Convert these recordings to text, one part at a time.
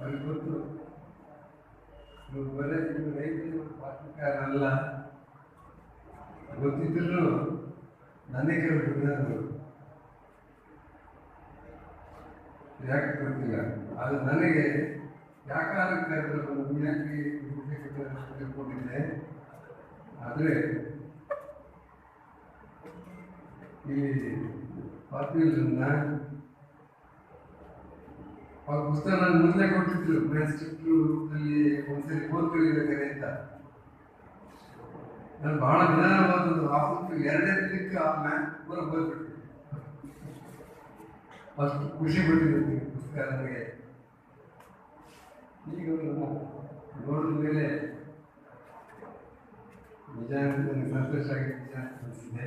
ಅವ್ರಿಗೆ ಗೊತ್ತು. ಇವ್ರು ಬರೀ ಇವ್ರು ರೈತರು ಪಾತ್ರಕಾರಲ್ಲ ಗೊತ್ತಿದ್ರು ನನಗೆ ಬಿಡೋದು ಯಾಕೆ ಗೊತ್ತಿಲ್ಲ? ಅದು ನನಗೆ ಯಾಕಾರಕ್ಕೆ ಯಾಕೆ ತಿಳ್ಕೊಂಡಿದ್ದೆ. ಆದರೆ ಈ ಪಾತ್ರಿಯನ್ನ ಆ ಪುಸ್ತಕ ನಾನು ಮುಂದೆ ಕೊಟ್ಟಿದ್ರು ಮ್ಯಾನ್ಸ್ಕ್ರಿಪ್ಟ್ ರೂಪದಲ್ಲಿ ಒಂದ್ಸರಿ ಓದ್ಕೊಳ್ಳಿಬೇಕಾರೆ ಅಂತ. ನಾನು ಬಹಳ ನಿಧಾನವಾದದ್ದು ಆ ಪುಸ್ತಕ ಎರಡನೇ ದಿನಕ್ಕೆ ಆ ಮ್ಯಾನ್ ಪೂರ ಬಂದ್ಬಿಟ್ಟು ಅಷ್ಟು ಖುಷಿ ಪಟ್ಟಿದ್ದೀನಿ ಈ ಪುಸ್ತಕ ನನಗೆ. ಈಗ ನೋಡಿದ ಮೇಲೆ ನಿಜ ಸಂತೋಷ ಆಗಿದೆ ನಿಜ ಅನಿಸಿದೆ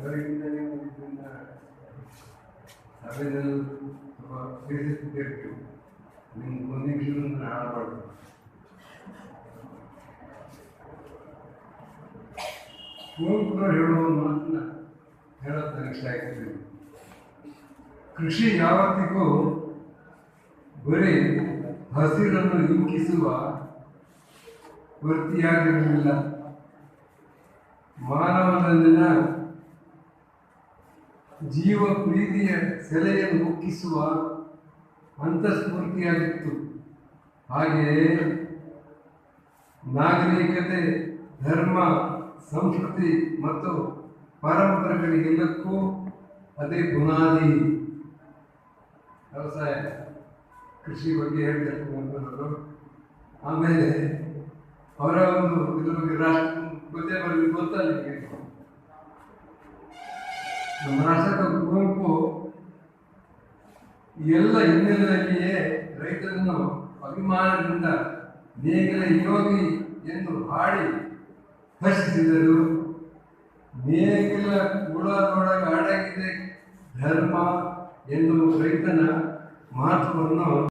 ಇವರಿಂದ ನೀವು ಇದನ್ನ ಸಭೆಯಲ್ಲಿ ಸ್ವಲ್ಪ ತಿಳಿಸಿರ್ಬೇಕು ನಿಮ್ಮ ಒಂದು ನಿಮಿಷ ಹಾಳಬಾರ್ದು ಕುವೆಂಪುರವ್ರು ಹೇಳುವ ಮಾತನ್ನ ಕೃಷಿ ಯಾವತ್ತಿಗೂ ಬರೀ ಹಸಿರನ್ನು ಇಂಕಿಸುವ ವೃತ್ತಿಯಾಗಿರಲಿಲ್ಲ. ಮಾನವನಲ್ಲಿನ ಜೀವ ಪ್ರೀತಿಯ ಸೆಲೆಯನ್ನು ಮುಕ್ಕಿಸುವ ಅಂತಸ್ಫೂರ್ತಿಯಾಗಿತ್ತು. ಹಾಗೆಯೇ ನಾಗರಿಕತೆ, ಧರ್ಮ, ಸಂಸ್ಕೃತಿ ಮತ್ತು ಪರಂಪರೆಗಳಿಗೆಲ್ಲಕ್ಕೂ ಅದೇ ಬುನಾದಿ. ವ್ಯವಸಾಯ, ಕೃಷಿ ಬಗ್ಗೆ ಕುವೆಂಪುರವರು ಆಮೇಲೆ ಅವರ ಒಂದು ಇದ್ರ ಬಗ್ಗೆ ರಾಷ್ಟ್ರ ಗೊತ್ತೇ ಬರಲಿ ನಿಮಗೆ ರಾಷ್ಟ್ರದ ಕುವೆಂಪು ಎಲ್ಲ ಹಿನ್ನೆಲೆಯಲ್ಲಿಯೇ ರೈತರನ್ನು ಅಭಿಮಾನದಿಂದ ನೇಗಿಲ ಯೋಗಿ ಎಂದು ಹಾಡಿ ಹರ್ಷಿಸಿದರು ನೇಗಿಲ ಕುಳದೊಳಗೆ ಅಡಗಿದೆ ಧರ್ಮ ಎಂದು ರೈತನ ಮಹತ್ವವನ್ನು